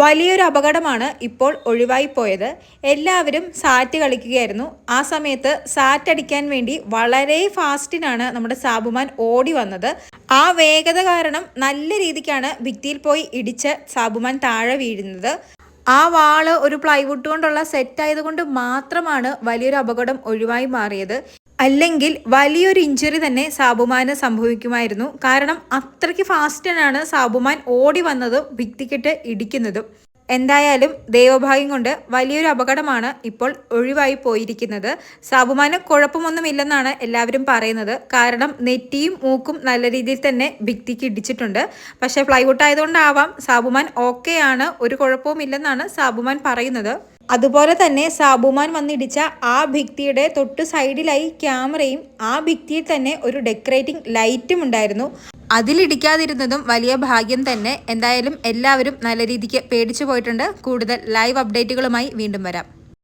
വലിയൊരു അപകടമാണ് ഇപ്പോൾ ഒഴിവായി പോയത്. എല്ലാവരും സാറ്റ് കളിക്കുകയായിരുന്നു. ആ സമയത്ത് സാറ്റ് അടിക്കാൻ വേണ്ടി വളരെ ഫാസ്റ്റിനാണ് നമ്മുടെ സാബുമാൻ ഓടി വന്നത്. ആ വേഗത കാരണം നല്ല രീതിക്കാണ് ഭിത്തിയിൽ പോയി ഇടിച്ച് സാബുമാൻ താഴെ വീഴുന്നത്. ആ വാൾ ഒരു പ്ലൈവുഡ് കൊണ്ടുള്ള സെറ്റ് ആയതുകൊണ്ട് മാത്രമാണ് വലിയൊരു അപകടം ഒഴിവായി മാറിയത്. അല്ലെങ്കിൽ വലിയൊരു ഇഞ്ചുറി തന്നെ സാബുമാന് സംഭവിക്കുമായിരുന്നു. കാരണം അത്രയ്ക്ക് ഫാസ്റ്റിനാണ് സാബുമാൻ ഓടി വന്നതും ഭിത്തിക്കിട്ട് ഇടിക്കുന്നതും. എന്തായാലും ദൈവഭാഗ്യം കൊണ്ട് വലിയൊരു അപകടമാണ് ഇപ്പോൾ ഒഴിവായി പോയിരിക്കുന്നത്. സാബുമാന് കുഴപ്പമൊന്നുമില്ലെന്നാണ് എല്ലാവരും പറയുന്നത്. കാരണം നെറ്റിയും മൂക്കും നല്ല രീതിയിൽ തന്നെ ഭിത്തിക്ക് ഇടിച്ചിട്ടുണ്ട്. പക്ഷേ ഫ്ലൈവുഡ് ആയതുകൊണ്ടാവാം സാബുമാൻ ഓക്കെയാണ് ഒരു കുഴപ്പവും ഇല്ലെന്നാണ് സാബുമാൻ പറയുന്നത്. അതുപോലെ തന്നെ സാബുമാൻ വന്നിടിച്ച ആ ഭിത്തിയുടെ തൊട്ട് സൈഡിലായി ക്യാമറയും ആ ഭിത്തിയിൽ തന്നെ ഒരു ഡെക്കറേറ്റിംഗ് ലൈറ്റും ഉണ്ടായിരുന്നു. അതിലിടിക്കാതിരുന്നതും വലിയ ഭാഗ്യം തന്നെ. എന്തായാലും എല്ലാവരും നല്ല രീതിക്ക് പേടിച്ചു പോയിട്ടുണ്ട്. കൂടുതൽ ലൈവ് അപ്ഡേറ്റുകളുമായി വീണ്ടും വരാം.